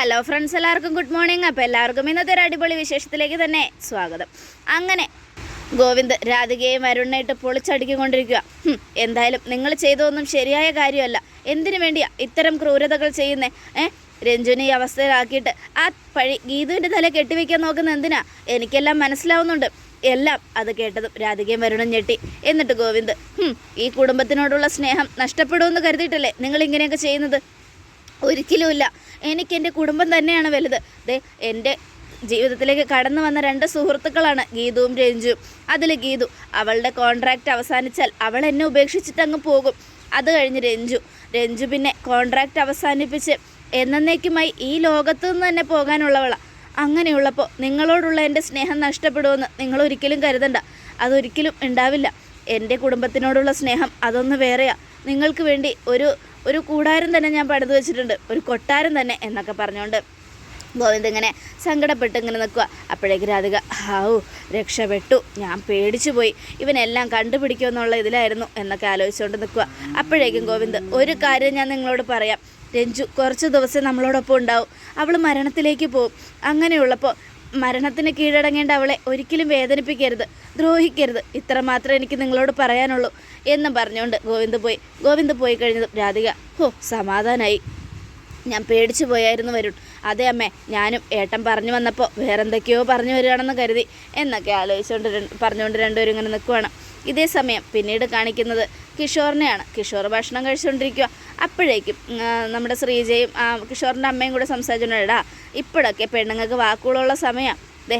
Hello friends എല്ലാവർക്കും good morning അപ്പോൾ എല്ലാവർക്കും ഇന്നത്തെ ഒരു അടിപൊളി വിശേഷത്തിലേക്ക് തന്നെ സ്വാഗതം. അങ്ങനെ ഗോവിന്ദ് രാധികയും വരുണ്ണായിട്ട് പൊളിച്ചടുക്കിക്കൊണ്ടിരിക്കുക. എന്തായാലും നിങ്ങൾ ചെയ്തതൊന്നും ശരിയായ കാര്യമല്ല. എന്തിനു വേണ്ടിയാ ഇത്തരം ക്രൂരതകൾ ചെയ്യുന്നേ? ഏ? രഞ്ജുനെ ഈ അവസ്ഥയിലാക്കിയിട്ട് ആ പഴി ഗീതുവിന്റെ തല കെട്ടിവെക്കാൻ നോക്കുന്ന എന്തിനാ? എനിക്കെല്ലാം മനസ്സിലാവുന്നുണ്ട്. എല്ലാം അത് കേട്ടതും രാധികയും വരുണും ഞെട്ടി. എന്നിട്ട് ഗോവിന്ദ് ഈ കുടുംബത്തിനോടുള്ള സ്നേഹം നഷ്ടപ്പെടുമെന്ന് കരുതിയിട്ടല്ലേ നിങ്ങൾ ഇങ്ങനെയൊക്കെ ചെയ്യുന്നത്? ഒരിക്കലുമില്ല. എനിക്ക് എന്റെ കുടുംബം തന്നെയാണ് വലുത്. ദേ എന്റെ ജീവിതത്തിലേക്ക് കടന്നു വന്ന രണ്ട് സുഹൃത്തുക്കളാണ് ഗീതുവും രഞ്ജുവും. അതിൽ ഗീതു അവളുടെ കോൺട്രാക്റ്റ് അവസാനിച്ചാൽ അവൾ എന്നെ ഉപേക്ഷിച്ചിട്ട് അങ്ങ് പോകും. അത് കഴിഞ്ഞ് രഞ്ജു. രഞ്ജു പിന്നെ കോൺട്രാക്റ്റ് അവസാനിപ്പിച്ച് എന്നേക്കുമായി ഈ ലോകത്തു നിന്ന് തന്നെ പോകാനുള്ളവളാണ് അങ്ങനെയുള്ളപ്പോൾ നിങ്ങളോടുള്ള എന്റെ സ്നേഹം നഷ്ടപ്പെടുമെന്ന് നിങ്ങൾ ഒരിക്കലും കരുതണ്ട. അതൊരിക്കലും ഉണ്ടാവില്ല. എന്റെ കുടുംബത്തിനോടുള്ള സ്നേഹം അതൊന്ന് വേറെയാണ് നിങ്ങൾക്ക് വേണ്ടി ഒരു ഒരു കൂടാരം തന്നെ ഞാൻ പണിത് വെച്ചിട്ടുണ്ട്. ഒരു കൊട്ടാരം തന്നെ എന്നൊക്കെ പറഞ്ഞുകൊണ്ട് ഗോവിന്ദ് ഇങ്ങനെ സങ്കടപ്പെട്ട് ഇങ്ങനെ നിൽക്കുക അപ്പോഴേക്ക് രാധിക ഹാവു രക്ഷപ്പെട്ടു. ഞാൻ പേടിച്ചു പോയി. ഇവനെല്ലാം കണ്ടുപിടിക്കുമെന്നുള്ള ഇതിലായിരുന്നു എന്നൊക്കെ ആലോചിച്ചുകൊണ്ട് നിൽക്കുക അപ്പോഴേക്കും ഗോവിന്ദ് ഒരു കാര്യം ഞാൻ നിങ്ങളോട് പറയാം. രഞ്ജു കുറച്ച് ദിവസം നമ്മളോടൊപ്പം ഉണ്ടാവും. അവൾ മരണത്തിലേക്ക് പോകും. അങ്ങനെയുള്ളപ്പോൾ മരണത്തിന് കീഴടങ്ങേണ്ട അവളെ ഒരിക്കലും വേദനിപ്പിക്കരുത് ദ്രോഹിക്കരുത്. ഇത്ര മാത്രമേ എനിക്ക് നിങ്ങളോട് പറയാനുള്ളൂ എന്നും പറഞ്ഞുകൊണ്ട് ഗോവിന്ദ് പോയി. ഗോവിന്ദ് പോയി കഴിഞ്ഞതും രാധിക. ഹോ സമാധാനായി. ഞാൻ പേടിച്ചു പോയായിരുന്നു വരുൺ. അതെ അമ്മേ ഞാനും ഏട്ടൻ പറഞ്ഞു വന്നപ്പോൾ വേറെന്തൊക്കെയോ പറഞ്ഞു വരികയാണെന്ന് കരുതി. എന്നൊക്കെ ആലോചിച്ചുകൊണ്ട് പറഞ്ഞുകൊണ്ട് രണ്ടുപേരും ഇങ്ങനെ നിൽക്കുവാണ് ഇതേ സമയം പിന്നീട് കാണിക്കുന്നത് കിഷോറിനെയാണ്. കിഷോർ ഭക്ഷണം കഴിച്ചുകൊണ്ടിരിക്കുക അപ്പോഴേക്കും നമ്മുടെ ശ്രീജയും കിഷോറിന്റെ അമ്മയും കൂടെ സംസാരിച്ചിട്ടുണ്ടാ ഇപ്പോഴൊക്കെ പെണ്ണുങ്ങൾക്ക് വാക്കുകളുള്ള സമയം. ദേ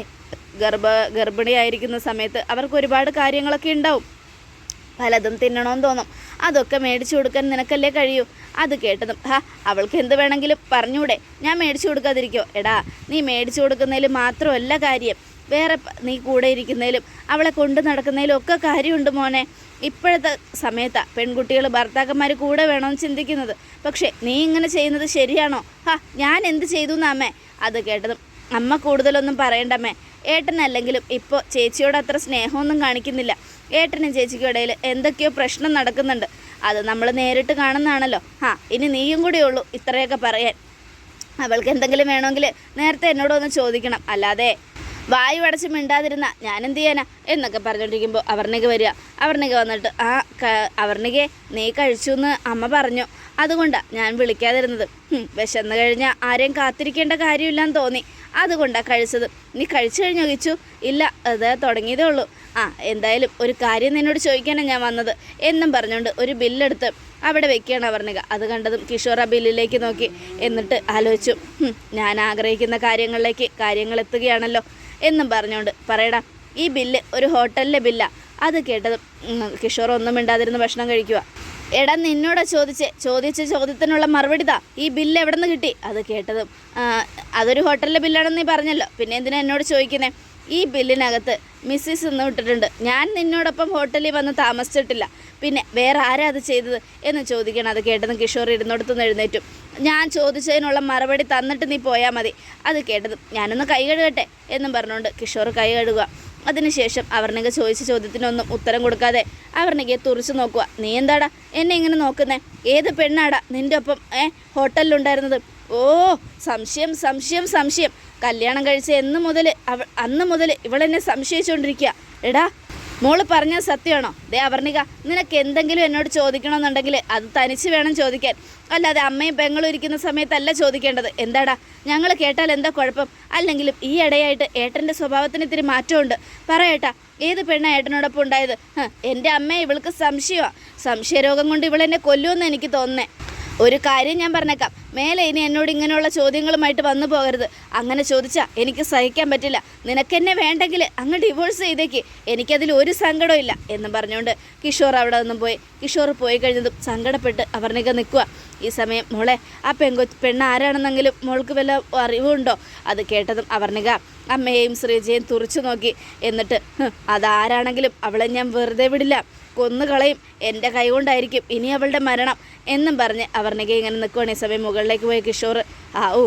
ഗർഭ ഗർഭിണിയായിരിക്കുന്ന സമയത്ത് അവർക്ക് ഒരുപാട് കാര്യങ്ങളൊക്കെ ഉണ്ടാവും. പലതും തിന്നണമെന്ന് തോന്നും. അതൊക്കെ മേടിച്ചു കൊടുക്കാൻ നിനക്കല്ലേ കഴിയൂ? അത് കേട്ടതും ഹാ അവൾക്ക് എന്ത് വേണമെങ്കിലും പറഞ്ഞൂടെ ഞാൻ മേടിച്ചു കൊടുക്കാതിരിക്കോ. എടാ നീ മേടിച്ചു കൊടുക്കുന്നതിൽ മാത്രമല്ല കാര്യം. വേറെ നീ കൂടെ ഇരിക്കുന്നതിലും അവളെ കൊണ്ട് നടക്കുന്നതിലും ഒക്കെ കാര്യമുണ്ട് മോനെ. ഇപ്പോഴത്തെ സമയത്താണ് പെൺകുട്ടികൾ ഭർത്താക്കന്മാർ കൂടെ വേണമെന്ന് ചിന്തിക്കുന്നത്. പക്ഷേ നീ ഇങ്ങനെ ചെയ്യുന്നത് ശരിയാണോ? ഹാ ഞാൻ എന്ത് ചെയ്തു എന്നാമ്മേ അത് കേട്ടതും അമ്മ കൂടുതലൊന്നും പറയണ്ടമ്മേ ഏട്ടനല്ലെങ്കിലും ഇപ്പോൾ ചേച്ചിയോട് അത്ര സ്നേഹമൊന്നും കാണിക്കുന്നില്ല. ഏട്ടനും ചേച്ചിക്കും ഇടയിൽ എന്തൊക്കെയോ പ്രശ്നം നടക്കുന്നുണ്ട്. അത് നമ്മൾ നേരിട്ട് കാണുന്നതാണല്ലോ. ആ ഇനി നീയും കൂടെ ഉള്ളൂ ഇത്രയൊക്കെ പറയാൻ. അവൾക്ക് എന്തെങ്കിലും വേണമെങ്കിൽ നേരത്തെ എന്നോടൊന്ന് ചോദിക്കണം. അല്ലാതെ വായു അടച്ച് മിണ്ടാതിരുന്ന ഞാൻ എന്ത് ചെയ്യാനാ എന്നൊക്കെ പറഞ്ഞുകൊണ്ടിരിക്കുമ്പോൾ അവർണിക വരിക. അവർണിക വന്നിട്ട് ആ ക- അവർണികയെ നീ കഴിച്ചു എന്ന് അമ്മ പറഞ്ഞു. അതുകൊണ്ടാണ് ഞാൻ വിളിക്കാതിരുന്നത്. വിശന്നു കഴിഞ്ഞാൽ ആരെയും കാത്തിരിക്കേണ്ട കാര്യമില്ലെന്ന് തോന്നി. അതുകൊണ്ടാണ് കഴിച്ചത്. നീ കഴിച്ചു കഴിഞ്ഞോ കിച്ചു? ഇല്ല അത് തുടങ്ങിയതേ ഉള്ളൂ. ആ എന്തായാലും ഒരു കാര്യം നിന്നോട് ചോദിക്കാനാണ് ഞാൻ വന്നത്. എന്നും പറഞ്ഞുകൊണ്ട് ഒരു ബില്ലെടുത്ത് അവിടെ വെക്കുകയാണ് അവർണിക അത് കണ്ടതും കിഷോർ ആ ബില്ലിലേക്ക് നോക്കി. എന്നിട്ട് ആലോചിച്ചു. ഞാൻ ആഗ്രഹിക്കുന്ന കാര്യങ്ങളിലേക്ക് കാര്യങ്ങൾ എത്തുകയാണല്ലോ എന്നും പറഞ്ഞുകൊണ്ട് പറയടാ ഈ ബില്ല് ഒരു ഹോട്ടലിലെ ബില്ലാ. അത് കേട്ടത് കിഷോർ ഒന്നും മിണ്ടാതിരുന്ന് ഭക്ഷണം കഴിക്കുക എടാ നിന്നോടാ ചോദിച്ച് ചോദിച്ച ചോദ്യത്തിനുള്ള മറുപടി താ ഈ ബില്ല് എവിടെ നിന്ന് കിട്ടി? അത് കേട്ടതും അതൊരു ഹോട്ടലിലെ ബില്ലാണെന്ന് നീ പറഞ്ഞല്ലോ പിന്നെ എന്തിനാ എന്നോട് ചോദിക്കുന്നേ? ഈ ബില്ലിനകത്ത് മിസ്സിസ് എന്ന് ഇട്ടിട്ടുണ്ട് ഞാൻ നിന്നോടൊപ്പം ഹോട്ടലിൽ വന്ന് താമസിച്ചിട്ടില്ല. പിന്നെ വേറെ ആരാ അത് ചെയ്തത് എന്ന് ചോദിക്കണം. അത് കേട്ടതും കിഷോർ ഇരുന്നോടത്തുനിന്ന് എഴുന്നേറ്റും. ഞാൻ ചോദിച്ചതിനുള്ള മറുപടി തന്നിട്ട് നീ പോയാൽ മതി. അത് കേട്ടത് ഞാനൊന്ന് കൈ കഴുകട്ടെ എന്നും പറഞ്ഞുകൊണ്ട് കിഷോർ കൈ കഴുകുക. അതിനുശേഷം അവർണിക ചോദിച്ച ചോദ്യത്തിനൊന്നും ഉത്തരം കൊടുക്കാതെ അവർണികയെ തുറച്ചു നോക്കുക. നീ എന്താടാ? എന്നെ ഇങ്ങനെ നോക്കുന്നേ? ഏത് പെണ്ണാടാ നിന്റെ ഒപ്പം ഏ? ഹോട്ടലിലുണ്ടായിരുന്നത്? ഓ സംശയം സംശയം സംശയം. കല്യാണം കഴിച്ച എന്ന് മുതൽ അവ അന്ന് മുതൽ ഇവളെന്നെ സംശയിച്ചുകൊണ്ടിരിക്കുക എടാ മോൾ പറഞ്ഞ സത്യമാണോ? ദേ അവർണിക നിനക്ക് എന്തെങ്കിലും എന്നോട് ചോദിക്കണമെന്നുണ്ടെങ്കിൽ അത് തനിച്ച് വേണം ചോദിക്കാൻ. അല്ലാതെ അമ്മയും പെങ്ങളും ഇരിക്കുന്ന സമയത്തല്ല ചോദിക്കേണ്ടത്. എന്താടാ? ഞങ്ങൾ കേട്ടാൽ എന്താ കുഴപ്പം? അല്ലെങ്കിലും ഈ ഇടയായിട്ട് ഏട്ടന്റെ സ്വഭാവത്തിന് ഇത്തിരി മാറ്റമുണ്ട്. പറയേട്ടാ ഏത് പെണ്ണ ഏട്ടനോടൊപ്പം ഉണ്ടായത്? എന്റെ അമ്മയെ ഇവൾക്ക് സംശയമാണ് സംശയരോഗം കൊണ്ട് ഇവളെന്നെ കൊല്ലുമെന്ന് എനിക്ക് തോന്നുന്നേ. ഒരു കാര്യം ഞാൻ പറഞ്ഞേക്കാം. മേലെ ഇനി എന്നോട് ഇങ്ങനെയുള്ള ചോദ്യങ്ങളുമായിട്ട് വന്നു പോകരുത്. അങ്ങനെ ചോദിച്ചാൽ എനിക്ക് സഹിക്കാൻ പറ്റില്ല. നിനക്കെന്നെ വേണ്ടെങ്കിൽ അങ്ങ് ഡിവോഴ്സ് ചെയ്തേക്ക്. എനിക്കതിൽ ഒരു സങ്കടവും ഇല്ല എന്ന് പറഞ്ഞുകൊണ്ട് കിഷോർ അവിടെ നിന്നും പോയി. കിഷോർ പോയി കഴിഞ്ഞതും സങ്കടപ്പെട്ട് അവരുടെയൊക്കെ നിൽക്കുക ഈ സമയം മോളെ ആ പെൺകൊ പെണ്ണ് ആരാണെന്നെങ്കിലും മോൾക്ക് വല്ല അറിവുണ്ടോ? അത് കേട്ടതും അവർണിക അമ്മയെയും ശ്രീജയും തുറച്ചു നോക്കി. എന്നിട്ട് "ഹ്, അതാരാണെങ്കിലും അവളെ ഞാൻ വെറുതെ വിടില്ല. കൊന്നുകളയും. എന്റെ കൈ കൊണ്ടായിരിക്കും ഇനി അവളുടെ മരണം എന്നും പറഞ്ഞ് അവർണിക ഇങ്ങനെ നിൽക്കുവാണ് ഈ സമയം മുകളിലേക്ക് പോയ കിഷോർ. ആ ഓ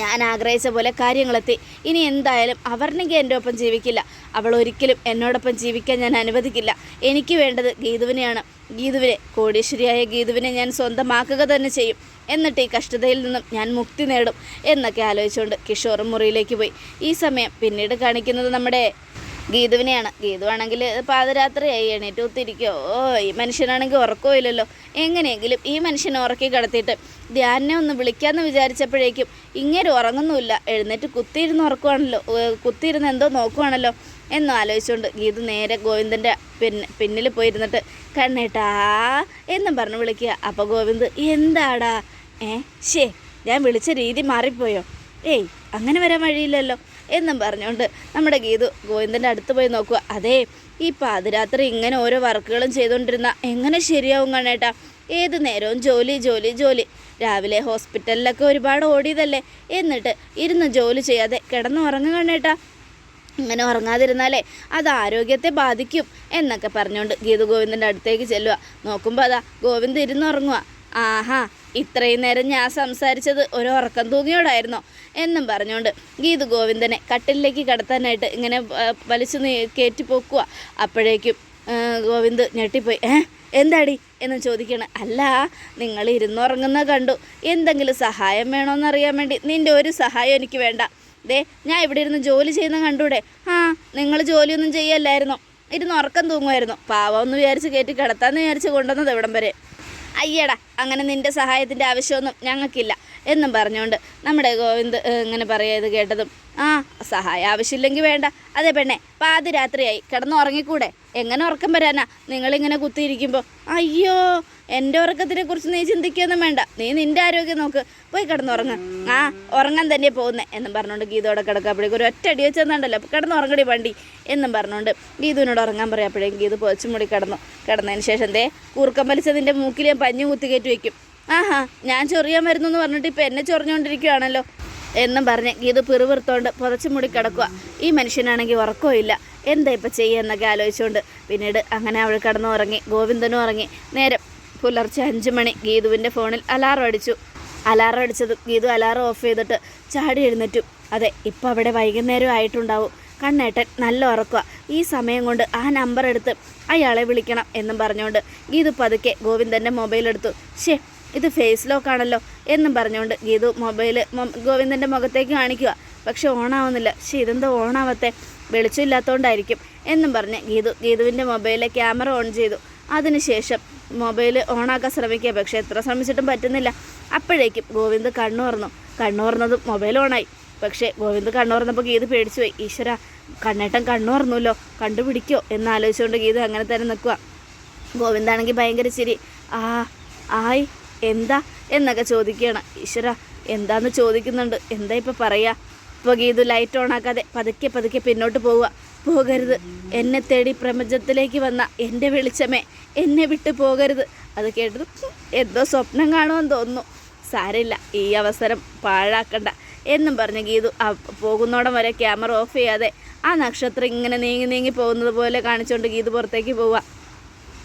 ഞാൻ ആഗ്രഹിച്ച പോലെ കാര്യങ്ങളെത്തി. ഇനി എന്തായാലും അവർണിക എന്റെ ഒപ്പം ജീവിക്കില്ല. അവൾ ഒരിക്കലും എന്നോടൊപ്പം ജീവിക്കാൻ ഞാൻ അനുവദിക്കില്ല. എനിക്ക് വേണ്ടത് ഗീതുവിനെയാണ്. ഗീതുവിനെ കോടീശ്വരിയായ ഗീതുവിനെ ഞാൻ സ്വന്തമാക്കുക തന്നെ ചെയ്യും. എന്നിട്ട് ഈ കഷ്ടതയിൽ നിന്നും ഞാൻ മുക്തി നേടും എന്നൊക്കെ ആലോചിച്ചുകൊണ്ട് കിഷോർ മുറിയിലേക്ക് പോയി. ഈ സമയം പിന്നീട് കാണിക്കുന്നത് നമ്മുടെ ഗീതുവിനെയാണ്. ഗീതു ആണെങ്കിൽ പാതിരാത്രിയായി എണീറ്റ് ഒത്തിരിക്കോ ഓ ഈ മനുഷ്യനാണെങ്കിൽ ഉറക്കവും ഇല്ലല്ലോ. എങ്ങനെയെങ്കിലും ഈ മനുഷ്യനെ ഉറക്കി കിടത്തിയിട്ട് ധ്യാനെ ഒന്ന് വിളിക്കാമെന്ന് വിചാരിച്ചപ്പോഴേക്കും ഇങ്ങനെ ഉറങ്ങുന്നുമില്ല. എഴുന്നേറ്റ് കുത്തിയിരുന്ന് ഉറക്കുവാണല്ലോ. കുത്തിയിരുന്ന് എന്തോ നോക്കുവാണല്ലോ എന്ന് ആലോചിച്ചുകൊണ്ട് ഗീതു നേരെ ഗോവിന്ദന്റെ പിന്നെ പിന്നിൽ പോയിരുന്നിട്ട് കണ്ണേട്ടാ എന്നും പറഞ്ഞ് വിളിക്കുക. അപ്പോൾ ഗോവിന്ദ് എന്താടാ? ഏ ശേ ഞാൻ വിളിച്ച രീതി മാറിപ്പോയോ? ഏയ് അങ്ങനെ വരാൻ വഴിയില്ലല്ലോ. എന്നും പറഞ്ഞുകൊണ്ട് നമ്മുടെ ഗീതു ഗോവിന്ദന്റെ അടുത്ത് പോയി നോക്കുക. അതെ ഈ പാതിരാത്രി ഇങ്ങനെ ഓരോ വർക്കുകളും ചെയ്തുകൊണ്ടിരുന്ന എങ്ങനെ ശരിയാവും കണ്ണേട്ടാ? ഏത് നേരവും ജോലി ജോലി ജോലി. രാവിലെ ഹോസ്പിറ്റലിലൊക്കെ ഒരുപാട് ഓടിയതല്ലേ? എന്നിട്ട് ഇരുന്ന് ജോലി ചെയ്യാതെ കിടന്നുറങ്ങുക കണ്ണേട്ടാ. ഇങ്ങനെ ഉറങ്ങാതിരുന്നാലേ അത് ആരോഗ്യത്തെ ബാധിക്കും എന്നൊക്കെ പറഞ്ഞുകൊണ്ട് ഗീതു ഗോവിന്ദന്റെ അടുത്തേക്ക് ചെല്ലുക. നോക്കുമ്പോൾ അതാ ഗോവിന്ദ് ഇരുന്നുറങ്ങുക ആഹാ ഇത്രയും നേരം ഞാൻ സംസാരിച്ചത് ഒരു ഉറക്കം തൂങ്ങിയോടായിരുന്നോ. എന്നും പറഞ്ഞുകൊണ്ട് ഗീതു ഗോവിന്ദനെ കട്ടിലേക്ക് കടത്താനായിട്ട് ഇങ്ങനെ വലിച്ചു കയറ്റി പൊക്കുക അപ്പോഴേക്കും ഗോവിന്ദ് ഞെട്ടിപ്പോയി. ഏ എന്താടി എന്ന് ചോദിക്കണം അല്ല നിങ്ങൾ ഇരുന്നുറങ്ങുന്ന കണ്ടു. എന്തെങ്കിലും സഹായം വേണമെന്നറിയാൻ വേണ്ടി നിന്റെ ഒരു സഹായം എനിക്ക് വേണ്ട. ദേ ഞാൻ ഇവിടെ ഇരുന്ന് ജോലി ചെയ്യുന്ന കണ്ടൂടെ? ആ നിങ്ങൾ ജോലിയൊന്നും ചെയ്യല്ലായിരുന്നോ? ഇരുന്ന് ഉറക്കം തൂങ്ങുമായിരുന്നു. പാവം എന്ന് വിചാരിച്ച് കയറ്റി കിടത്താമെന്ന് വിചാരിച്ച് കൊണ്ടുവന്നത് ഇവിടം വരെ? അയ്യടാ അങ്ങനെ നിന്റെ സഹായത്തിന്റെ ആവശ്യമൊന്നും ഞങ്ങൾക്കില്ല എന്നും പറഞ്ഞുകൊണ്ട് നമ്മുടെ ഗോവിന്ദ് ഇങ്ങനെ പറയുക ഇത് കേട്ടതും ആ സഹായം ആവശ്യമില്ലെങ്കിൽ വേണ്ട. അതെ പെണ്ണെ പാതിരാത്രിയായി കിടന്ന് ഉറങ്ങിക്കൂടെ എങ്ങനെ ഉറക്കം വരാനാ? നിങ്ങളിങ്ങനെ കുത്തിയിരിക്കുമ്പോൾ അയ്യോ എന്റെ ഉറക്കത്തിനെ കുറിച്ച് നീ ചിന്തിക്കുകയൊന്നും വേണ്ട. നീ നിന്റെ ആരോഗ്യം നോക്ക്. പോയി കിടന്നുറങ്ങ. ആ ഉറങ്ങാൻ തന്നെ പോകുന്നേ എന്നും പറഞ്ഞുകൊണ്ട് ഗീതോടെ കിടക്കപ്പോഴേക്കും ഒരു ഒറ്റ അടി വെച്ചെന്നുണ്ടല്ലോ. കിടന്നുറങ്ങടി വണ്ടി എന്നും പറഞ്ഞുകൊണ്ട് ഗീതുവിനോട് ഉറങ്ങാൻ പറയപ്പോഴേക്കും ഗീത് പൊച്ചും മുടി കിടന്നു. കിടന്നതിന് ശേഷം ദേ കൂർക്കം വലിച്ചതിന്റെ മൂക്കിൽ ഞാൻ പഞ്ഞു കുത്തി കയറ്റി വെക്കും. ആഹാ ഞാൻ ചൊറിയാൻ വരുന്നു എന്ന് പറഞ്ഞിട്ട് ഇപ്പം എന്നെ ചൊറിഞ്ഞുകൊണ്ടിരിക്കുകയാണല്ലോ എന്നും പറഞ്ഞ് ഗീത് പിറുപിറുത്തോണ്ട് പുതച്ചു മുടി കിടക്കുക ഈ മനുഷ്യനാണെങ്കിൽ ഉറക്കമില്ല എന്താ ഇപ്പം ചെയ്യുക എന്നൊക്കെ ആലോചിച്ചുകൊണ്ട് പിന്നീട് അങ്ങനെ അവൾ കിടന്നു ഉറങ്ങി. ഗോവിന്ദനും ഉറങ്ങി. നേരം പുലർച്ചെ അഞ്ച് മണി ഗീതുവിന്റെ ഫോണിൽ അലാറം അടിച്ചു. അലാറം അടിച്ചത് ഗീതു അലാറം ഓഫ് ചെയ്തിട്ട് ചാടി എഴുന്നേറ്റു. അതെ ഇപ്പോൾ അവിടെ വൈകുന്നേരം ആയിട്ടുണ്ടാവും. കണ്ണേട്ടൻ നല്ല ഉറക്കുക ഈ സമയം കൊണ്ട് ആ നമ്പർ എടുത്ത് അയാളെ വിളിക്കണം എന്നും പറഞ്ഞുകൊണ്ട് ഗീതു പതുക്കെ ഗോവിന്ദന്റെ മൊബൈൽ എടുത്തു. ഷേ ഇത് ഫേസ് ലോക്ക് ആണല്ലോ എന്നും പറഞ്ഞുകൊണ്ട് ഗീതു മൊബൈൽ ഗോവിന്ദന്റെ മുഖത്തേക്ക് കാണിക്കുക പക്ഷെ ഓണാവുന്നില്ല. പക്ഷേ ഇതെന്താ ഓണാവത്തെ. വെളിച്ചമില്ലാത്തതുകൊണ്ടായിരിക്കും എന്നും പറഞ്ഞ് ഗീതു ഗീതുവിന്റെ മൊബൈലിലെ ക്യാമറ ഓൺ ചെയ്തു. അതിനുശേഷം മൊബൈൽ ഓണാക്കാൻ ശ്രമിക്കുക. പക്ഷേ എത്ര ശ്രമിച്ചിട്ടും പറ്റുന്നില്ല. അപ്പോഴേക്കും ഗോവിന്ദ് കണ്ണു കണ്ണുറന്നതും മൊബൈൽ ഓണായി. പക്ഷേ ഗോവിന്ദ് കണ്ണു തുറന്നപ്പോൾ ഗീത് പേടിച്ചു പോയി. ഈശ്വര കണ്ണേട്ടൻ കണ്ണു തുറന്നുല്ലോ കണ്ടുപിടിക്കോ എന്നാലോചിച്ചുകൊണ്ട് ഗീത് അങ്ങനെ തന്നെ നിൽക്കുക. ഗോവിന്ദാണെങ്കിൽ ഭയങ്കര ചിരി. ആ ആയ് എന്താ? എന്നൊക്കെ ചോദിക്കുകയാണ്. ഈശ്വര എന്താന്ന് ചോദിക്കുന്നുണ്ട്. എന്താ ഇപ്പോൾ പറയുക ഇപ്പോൾ ഗീതു ലൈറ്റ് ഓണാക്കാതെ പതുക്കെ പതുക്കെ പിന്നോട്ട് പോവുക. പോകരുത്. എന്നെ തേടി പ്രപഞ്ചത്തിലേക്ക് വന്ന എന്റെ വെളിച്ചമേ എന്നെ വിട്ട് പോകരുത്. അത് കേട്ടത് എന്തോ സ്വപ്നം കാണുമെന്ന് തോന്നുന്നു. സാരമില്ല ഈ അവസരം പാഴാക്കണ്ട എന്നും പറഞ്ഞ് ഗീതു പോകുന്നോടം വരെ ക്യാമറ ഓഫ് ചെയ്യാതെ ആ നക്ഷത്രം ഇങ്ങനെ നീങ്ങി നീങ്ങി പോകുന്നത് പോലെ കാണിച്ചുകൊണ്ട് ഗീതു പുറത്തേക്ക് പോവുക.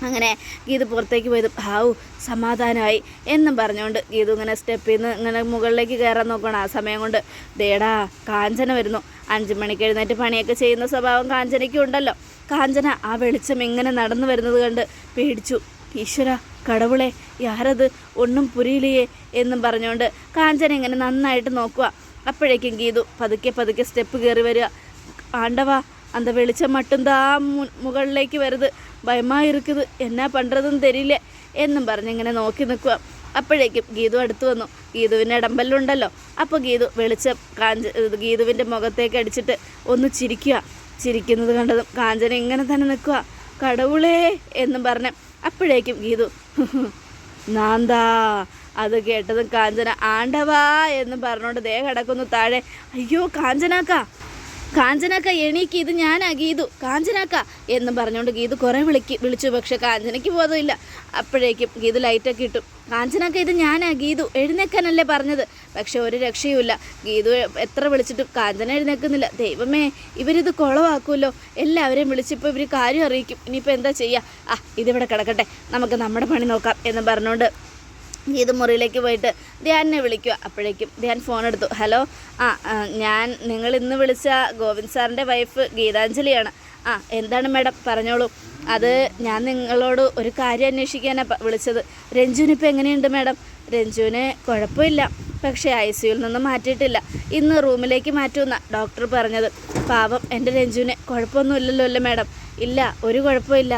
അങ്ങനെ ഗീതു പുറത്തേക്ക് പോയത് ഹാവു സമാധാനമായി എന്നും പറഞ്ഞുകൊണ്ട് ഗീതു ഇങ്ങനെ സ്റ്റെപ്പിൽ നിന്ന് ഇങ്ങനെ മുകളിലേക്ക് കയറാൻ നോക്കണം ആ സമയം കൊണ്ട് ദേടാ കാഞ്ചന വരുന്നു. അഞ്ച് മണിക്ക് എഴുന്നേറ്റ് പണിയൊക്കെ ചെയ്യുന്ന സ്വഭാവം കാഞ്ചനയ്ക്കും ഉണ്ടല്ലോ. കാഞ്ചന ആ വെളിച്ചം ഇങ്ങനെ നടന്നു വരുന്നത് കണ്ട് പേടിച്ചു. ഈശ്വര കടവുളെ യാരത്? ഒന്നും പുരിയിലേ എന്നും പറഞ്ഞുകൊണ്ട് കാഞ്ചന ഇങ്ങനെ നന്നായിട്ട് നോക്കുക അപ്പോഴേക്കും ഗീതു പതുക്കെ പതുക്കെ സ്റ്റെപ്പ് കയറി വരിക. ആണ്ടവാ அந்த வெளிச்சம் மட்டும்தான் மு മുകളിലേക്ക് വരുത് ഭയമാ இருக்குது എന്നാ പണ്ടതെന്ന് തരില്ല എന്നും പറഞ്ഞ് ഇങ്ങനെ നോക്കി നിൽക്കുക അപ്പോഴേക്കും ഗീതു അടുത്ത് വന്നു ഗീതുവിൻ്റെ ഇടമ്പല്ലുണ്ടല്ലോ അപ്പോൾ ഗീതു വെളിച്ചം കാഞ്ച ഇത് ഗീതുവിൻ്റെ മുഖത്തേക്ക് അടിച്ചിട്ട് ഒന്ന് ചിരിക്കുക ചിരിക്കുന്നത് കണ്ടതും കാഞ്ചന ഇങ്ങനെ തന്നെ നിൽക്കുക കടവുളേ എന്നും പറഞ്ഞ് അപ്പോഴേക്കും ഗീതു നാന്താ അത് കേട്ടതും കാഞ്ചന ആണ്ടവാ എന്ന് പറഞ്ഞുകൊണ്ട് ദേ കിടക്കുന്നു താഴെ അയ്യോ കാഞ്ചനാക്ക കാഞ്ചനാക്ക എണീക്ക് ഇത് ഞാനാ ഗീതു. കാഞ്ചനാക്ക എന്നും പറഞ്ഞുകൊണ്ട് ഗീതു കുറേ വിളിക്ക് വിളിച്ചു. പക്ഷെ കാഞ്ചനയ്ക്ക് ബോധമില്ല. അപ്പോഴേക്കും ഗീതു ലൈറ്റൊക്കെ ഇട്ടു. കാഞ്ചനക്ക ഇത് ഞാനാ ഗീതു. എഴുന്നേക്കാനല്ലേ പറഞ്ഞത്? പക്ഷെ ഒരു രക്ഷയുമില്ല. ഗീതു എത്ര വിളിച്ചിട്ടും കാഞ്ചന എഴുന്നേക്കുന്നില്ല. ദൈവമേ ഇവരിത് കുളവാക്കുമല്ലോ. എല്ലാവരെയും വിളിച്ചിപ്പോൾ ഇവർ കാര്യം അറിയിക്കും. ഇനിയിപ്പോൾ എന്താ ചെയ്യുക ആ ഇതിവിടെ കിടക്കട്ടെ. നമുക്ക് നമ്മുടെ പണി നോക്കാം എന്ന് പറഞ്ഞുകൊണ്ട് ഗീത മുറിയിലേക്ക് പോയിട്ട് ധ്യാനിനെ വിളിക്കുക അപ്പോഴേക്കും ധ്യാൻ ഫോൺ എടുത്തു. ഹലോ ആ ഞാൻ നിങ്ങൾ ഇന്ന് വിളിച്ച ഗോവിന്ദ് സാറിന്റെ വൈഫ് ഗീതാഞ്ജലിയാണ്. ആ എന്താണ് മാഡം പറഞ്ഞോളൂ. അത് ഞാൻ നിങ്ങളോട് ഒരു കാര്യം അന്വേഷിക്കാനാണ് വിളിച്ചത്. രഞ്ജുവിന് ഇപ്പോൾ എങ്ങനെയുണ്ട് മാഡം രഞ്ജുവിന് കുഴപ്പമില്ല. പക്ഷേ ഐ സിയുയിൽ നിന്ന് മാറ്റിയിട്ടില്ല. ഇന്ന് റൂമിലേക്ക് മാറ്റുമെന്ന ഡോക്ടർ പറഞ്ഞത്. പാവം എന്റെ രഞ്ജുവിന് കുഴപ്പമൊന്നുമില്ലല്ലോ അല്ലേ മാഡം ഇല്ല ഒരു കുഴപ്പമില്ല.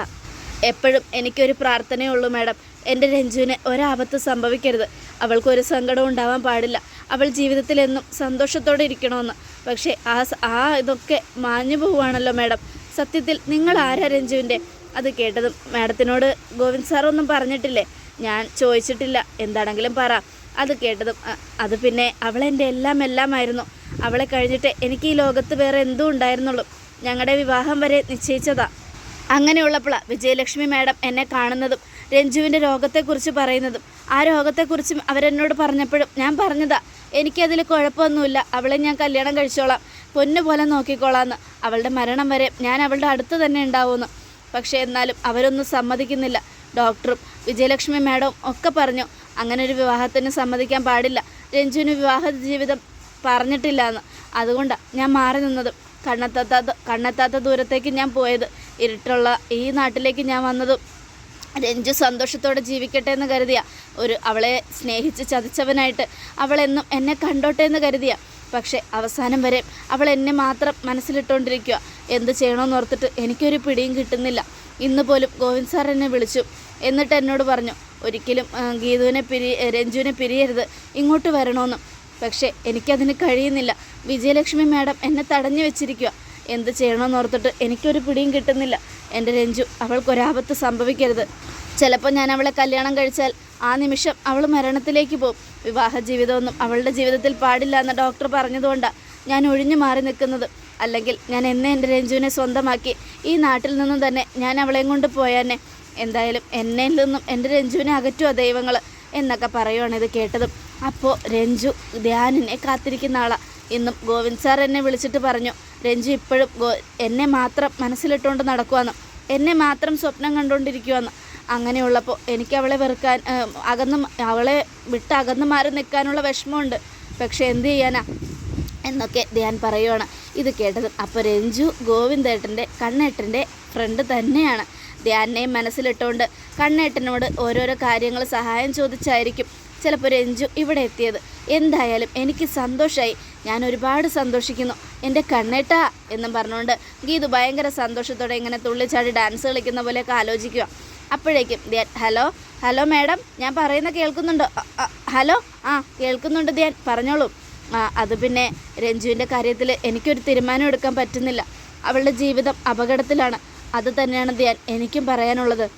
എപ്പോഴും എനിക്കൊരു പ്രാർത്ഥനയുള്ളൂ മാഡം എന്റെ രഞ്ജുവിന് ഒരാപത്ത് സംഭവിക്കരുത്. അവൾക്കൊരു സങ്കടവും ഉണ്ടാവാൻ പാടില്ല. അവൾ ജീവിതത്തിൽ എന്നും സന്തോഷത്തോടെ ഇരിക്കണമെന്ന്. പക്ഷേ ആ ആ ഇതൊക്കെ മാഞ്ഞു പോവുകയാണല്ലോ മാഡം. സത്യത്തിൽ നിങ്ങൾ ആരാ രഞ്ജുവിന്റെ? അത് കേട്ടതും മാഡത്തിനോട് ഗോവിന്ദ് സാർ ഒന്നും പറഞ്ഞിട്ടില്ലേ? ഞാൻ ചോദിച്ചിട്ടില്ല. എന്താണെങ്കിലും പറ. അത് കേട്ടതും അത് പിന്നെ അവളെന്റെ എല്ലാം എല്ലാമായിരുന്നു. അവളെ കഴിഞ്ഞിട്ട് എനിക്ക് ഈ ലോകത്ത് വേറെ എന്തും ഉണ്ടായിരുന്നുള്ളൂ. ഞങ്ങളുടെ വിവാഹം വരെ നിശ്ചയിച്ചതാ. അങ്ങനെയുള്ളപ്പോഴാണ് വിജയലക്ഷ്മി മാഡം എന്നെ കാണുന്നതും രഞ്ജുവിന്റെ രോഗത്തെക്കുറിച്ച് പറയുന്നതും ആ രോഗത്തെക്കുറിച്ചും അവരെന്നോട് പറഞ്ഞപ്പോഴും ഞാൻ പറഞ്ഞതാ എനിക്കതിൽ കുഴപ്പമൊന്നുമില്ല അവളെ ഞാൻ കല്യാണം കഴിച്ചോളാം പൊന്നു പോലെ നോക്കിക്കോളാം അവളുടെ മരണം വരെ ഞാൻ അവളുടെ അടുത്ത് തന്നെ ഉണ്ടാവുമെന്ന്. പക്ഷേ എന്നാലും അവരൊന്നും സമ്മതിക്കുന്നില്ല. ഡോക്ടറും വിജയലക്ഷ്മി മാഡവും ഒക്കെ പറഞ്ഞു അങ്ങനെ ഒരു വിവാഹത്തിന് സമ്മതിക്കാൻ പാടില്ല. രഞ്ജുവിന് വിവാഹ ജീവിതം പറഞ്ഞിട്ടില്ല എന്ന് അതുകൊണ്ടാണ് ഞാൻ മാറി നിന്നതും. കണ്ണെത്താത്ത കണ്ണെത്താത്ത ദൂരത്തേക്ക് ഞാൻ പോയത്. ഇരുട്ടുള്ള ഈ നാട്ടിലേക്ക് ഞാൻ വന്നതും രഞ്ജു സന്തോഷത്തോടെ ജീവിക്കട്ടെ എന്ന് കരുതിയ. ഒരു അവളെ സ്നേഹിച്ച് ചതിച്ചവനായിട്ട് അവളെന്നും എന്നെ കണ്ടോട്ടെ എന്ന് കരുതിയ. പക്ഷേ അവസാനം വരെ അവൾ എന്നെ മാത്രം മനസ്സിലിട്ടുകൊണ്ടിരിക്കുക എന്ത് ചെയ്യണമെന്ന് ഓർത്തിട്ട് എനിക്കൊരു പിടിയും കിട്ടുന്നില്ല. ഇന്ന് പോലും ഗോവിന്ദ് സാർ എന്നെ വിളിച്ചു. എന്നിട്ട് എന്നോട് പറഞ്ഞു ഒരിക്കലും ഗീതുവിനെ പിരി രഞ്ജുവിനെ പിരിയരുത്. ഇങ്ങോട്ട് വരണമെന്നും. പക്ഷേ എനിക്കതിന് കഴിയുന്നില്ല. വിജയലക്ഷ്മി മാഡം എന്നെ തടഞ്ഞു വെച്ചിരിക്കുക എന്ത് ചെയ്യണമെന്ന് ഓർത്തിട്ട് എനിക്കൊരു പിടിയും കിട്ടുന്നില്ല. എന്റെ രഞ്ജു അവൾക്കൊരാപത്ത് സംഭവിക്കരുത്. ചിലപ്പോൾ ഞാൻ അവളെ കല്യാണം കഴിച്ചാൽ ആ നിമിഷം അവൾ മരണത്തിലേക്ക് പോകും. വിവാഹ ജീവിതമൊന്നും അവളുടെ ജീവിതത്തിൽ പാടില്ല എന്ന് ഡോക്ടർ പറഞ്ഞതുകൊണ്ടാണ് ഞാൻ ഒഴിഞ്ഞു മാറി നിൽക്കുന്നത്. അല്ലെങ്കിൽ ഞാൻ എന്നെ എന്റെ രഞ്ജുവിനെ സ്വന്തമാക്കി ഈ നാട്ടിൽ നിന്നും തന്നെ ഞാൻ അവളെയും കൊണ്ട് പോയാനെ. എന്തായാലും എന്നിൽ നിന്നും എന്റെ രഞ്ജുവിനെ അകറ്റുക ദൈവങ്ങൾ എന്നൊക്കെ പറയുവാണ് ഇത് കേട്ടതും. അപ്പോൾ രഞ്ജു ധ്യാനിനെ കാത്തിരിക്കുന്ന ആളാണ് ഇന്നും ഗോവിന്ദ് സാർ എന്നെ വിളിച്ചിട്ട് പറഞ്ഞു രഞ്ജു ഇപ്പോഴും എന്നെ മാത്രം മനസ്സിലിട്ടുകൊണ്ട് നടക്കുവാന്ന്. എന്നെ മാത്രം സ്വപ്നം കണ്ടുകൊണ്ടിരിക്കുവാന്ന് അങ്ങനെയുള്ളപ്പോൾ എനിക്ക് അവളെ വെറുക്കാൻ അകന്ന് അവളെ വിട്ട് അകന്ന് മാറി നിൽക്കാനുള്ള വിഷമമുണ്ട്. പക്ഷെ എന്ത് ചെയ്യാനാ? എന്നൊക്കെ ധ്യാൻ പറയുവാണ്. ഇത് കേട്ടത് അപ്പോൾ രഞ്ജു ഗോവിന്ദേട്ടന്റെ കണ്ണേട്ടന്റെ ഫ്രണ്ട് തന്നെയാണ്. ധ്യാനെ മനസ്സിലിട്ടുകൊണ്ട് കണ്ണേട്ടനോട് ഓരോരോ കാര്യങ്ങൾ സഹായം ചോദിച്ചായിരിക്കും ചിലപ്പോൾ രഞ്ജു ഇവിടെ എത്തിയത്. എന്തായാലും എനിക്ക് സന്തോഷമായി ഞാൻ ഒരുപാട് സന്തോഷിക്കുന്നു. എന്റെ കണ്ണേട്ട എന്നും പറഞ്ഞുകൊണ്ട് ഗീതു ഭയങ്കര സന്തോഷത്തോടെ ഇങ്ങനെ തുള്ളിച്ചാടി ഡാൻസ് കളിക്കുന്ന പോലെയൊക്കെ ആലോചിക്കുക. അപ്പോഴേക്കും ധ്യാൻ ഹലോ ഹലോ മാഡം ഞാൻ പറയുന്ന കേൾക്കുന്നുണ്ടോ. ഹലോ? ആ കേൾക്കുന്നുണ്ട് ധ്യാൻ പറഞ്ഞോളൂ. അത് പിന്നെ രഞ്ജുവിന്റെ കാര്യത്തിൽ എനിക്കൊരു തീരുമാനം എടുക്കാൻ പറ്റുന്നില്ല. അവളുടെ ജീവിതം അപകടത്തിലാണ്. അത് തന്നെയാണ് ധ്യാൻ. എനിക്കും പറയാനുള്ളത്.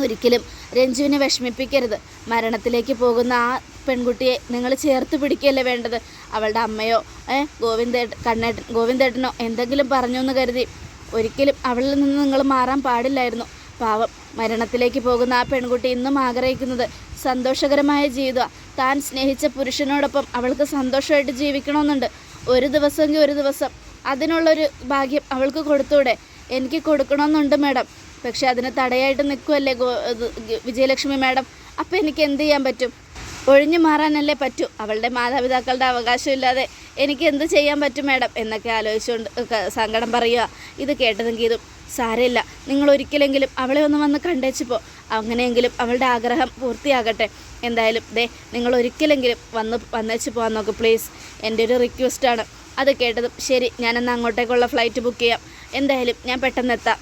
ഒരിക്കലും രഞ്ജുവിനെ വിഷമിപ്പിക്കരുത്. മരണത്തിലേക്ക് പോകുന്ന ആ പെൺകുട്ടിയെ നിങ്ങൾ ചേർത്ത് പിടിക്കുകയല്ലേ വേണ്ടത്? അവളുടെ അമ്മയോ ഏ ഗോവിന്ദേട്ട കണ്ണേട്ടൻ ഗോവിന്ദേട്ടനോ എന്തെങ്കിലും പറഞ്ഞു എന്ന് കരുതി ഒരിക്കലും അവളിൽ നിന്ന് നിങ്ങൾ മാറാൻ പാടില്ലായിരുന്നു. പാവം മരണത്തിലേക്ക് പോകുന്ന ആ പെൺകുട്ടി ഇന്നും ആഗ്രഹിക്കുന്നത് സന്തോഷകരമായ ജീവിതം താൻ സ്നേഹിച്ച പുരുഷനോടൊപ്പം അവൾക്ക് സന്തോഷമായിട്ട് ജീവിക്കണമെന്നുണ്ട്. ഒരു ദിവസമെങ്കിൽ ഒരു ദിവസം. അതിനുള്ളൊരു ഭാഗ്യം അവൾക്ക് കൊടുത്തൂടെ? എനിക്ക് കൊടുക്കണമെന്നുണ്ട് മാഡം. പക്ഷേ അതിന് തടയായിട്ട് നിൽക്കുമല്ലേ ഗോ വിജയലക്ഷ്മി മാഡം? അപ്പോൾ എനിക്ക് എന്ത് ചെയ്യാൻ പറ്റും? ഒഴിഞ്ഞു മാറാനല്ലേ പറ്റൂ? അവളുടെ മാതാപിതാക്കളുടെ അവകാശമില്ലാതെ എനിക്ക് എന്ത് ചെയ്യാൻ പറ്റും മാഡം? എന്നൊക്കെ ആലോചിച്ചുകൊണ്ട് സങ്കടം പറയുക. ഇത് കേട്ടതെങ്കിൽ ഇതും സാരമില്ല. നിങ്ങൾ ഒരിക്കലെങ്കിലും അവളെ ഒന്ന് വന്ന് കണ്ടേച്ച് പോ. അങ്ങനെയെങ്കിലും അവളുടെ ആഗ്രഹം പൂർത്തിയാകട്ടെ. എന്തായാലും ദേ നിങ്ങൾ ഒരിക്കലെങ്കിലും വന്ന് വന്നേച്ച് പോകാൻ നോക്ക് പ്ലീസ്. എന്റെ ഒരു റിക്വസ്റ്റാണ് അത് കേട്ടതും ശരി ഞാനെന്നാൽ അങ്ങോട്ടേക്കുള്ള ഫ്ലൈറ്റ് ബുക്ക് ചെയ്യാം. എന്തായാലും ഞാൻ പെട്ടെന്ന് എത്താം.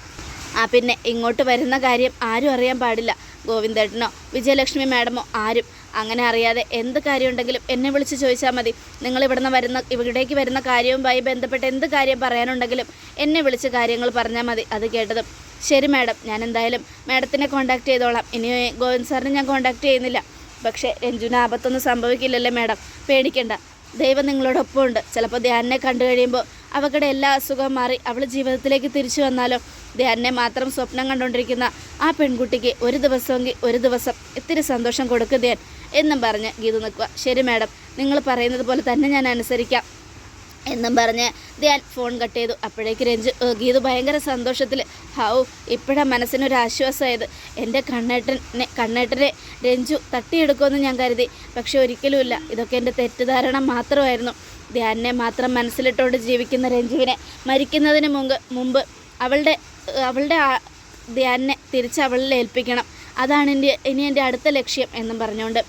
ആ പിന്നെ ഇങ്ങോട്ട് വരുന്ന കാര്യം ആരും അറിയാൻ പാടില്ല. ഗോവിന്ദേട്ടനോ വിജയലക്ഷ്മി മാഡമോ ആരും. അങ്ങനെ അറിയാതെ എന്ത് കാര്യമുണ്ടെങ്കിലും എന്നെ വിളിച്ച് ചോദിച്ചാൽ മതി. നിങ്ങൾ ഇവിടുന്ന് വരുന്ന ഇവിടേക്ക് വരുന്ന കാര്യവുമായി ബന്ധപ്പെട്ട് എന്ത് കാര്യം പറയാനുണ്ടെങ്കിലും എന്നെ വിളിച്ച് കാര്യങ്ങൾ പറഞ്ഞാൽ മതി അത് കേട്ടതും. ശരി മാഡം ഞാൻ എന്തായാലും മാഡത്തിനെ കോൺടാക്ട് ചെയ്തോളാം. ഇനി ഗോവിന്ദ് സാറിനെ ഞാൻ കോൺടാക്ട് ചെയ്യുന്നില്ല. പക്ഷേ രഞ്ജുവിന് ആപത്തൊന്നും സംഭവിക്കില്ലല്ലേ മാഡം? പേടിക്കണ്ട. ദൈവം നിങ്ങളോടൊപ്പം ഉണ്ട് ചിലപ്പോൾ ധ്യാനെ കണ്ടു കഴിയുമ്പോൾ അവക്കടെ എല്ലാ അസുഖവും മാറി അവൾ ജീവിതത്തിലേക്ക് തിരിച്ചു വന്നാലോ? ധ്യാനെ മാത്രം സ്വപ്നം കണ്ടുകൊണ്ടിരിക്കുന്ന ആ പെൺകുട്ടിക്ക് ഒരു ദിവസമെങ്കിൽ ഒരു ദിവസം ഇത്തിരി സന്തോഷം കൊടുക്കുക ധ്യാൻ എന്നും പറഞ്ഞ് ഗീതു നിൽക്കുക. ശരി മാഡം നിങ്ങൾ പറയുന്നത് പോലെ തന്നെ ഞാൻ അനുസരിക്കാം. എന്നും പറഞ്ഞ് ധ്യാൻ ഫോൺ കട്ട് ചെയ്തു. അപ്പോഴേക്ക് രഞ്ജു ഗീതു ഭയങ്കര സന്തോഷത്തിൽ ഹൗ ഇപ്പോഴാണ് മനസ്സിനൊരാശ്വാസമായത് എന്റെ കണ്ണേട്ടനെ കണ്ണേട്ടനെ രഞ്ജു തട്ടിയെടുക്കുമെന്ന് ഞാൻ കരുതി. പക്ഷെ ഒരിക്കലുമില്ല. ഇതൊക്കെ എന്റെ തെറ്റിദ്ധാരണ മാത്രമായിരുന്നു. ധ്യാനെ മാത്രം മനസ്സിലിട്ടുകൊണ്ട് ജീവിക്കുന്ന രഞ്ജുവിനെ മരിക്കുന്നതിന് മുമ്പ് മുമ്പ് അവളുടെ അവളുടെ ധ്യാനെ തിരിച്ച് അവളിൽ ഏൽപ്പിക്കണം. അതാണ് എന്റെ ഇനി എന്റെ അടുത്ത ലക്ഷ്യം എന്നും പറഞ്ഞുകൊണ്ട്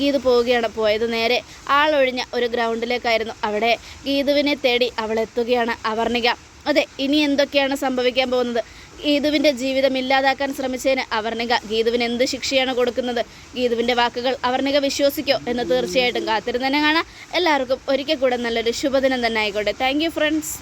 ഗീതു പോവുകയാണ് പോയത്. നേരെ ആളൊഴിഞ്ഞ ഒരു ഗ്രൗണ്ടിലേക്കായിരുന്നു അവിടെ ഗീതുവിനെ തേടി അവൾ എത്തുകയാണ് അവർണിക. അതെ ഇനി എന്തൊക്കെയാണ് സംഭവിക്കാൻ പോകുന്നത്? ഗീതുവിന്റെ ജീവിതം ഇല്ലാതാക്കാൻ ശ്രമിച്ചതിന് അവർണിക ഗീതുവിന് എന്ത് ശിക്ഷയാണ് കൊടുക്കുന്നത്? ഗീതുവിന്റെ വാക്കുകൾ അവർണിക വിശ്വസിക്കോ എന്ന് തീർച്ചയായിട്ടും കാത്തിരുന്ന് തന്നെ കാണാം. എല്ലാവർക്കും ഒരിക്കൽ കൂടെ നല്ലൊരു ശുഭദിനം തന്നെ ആയിക്കോട്ടെ. Thank friends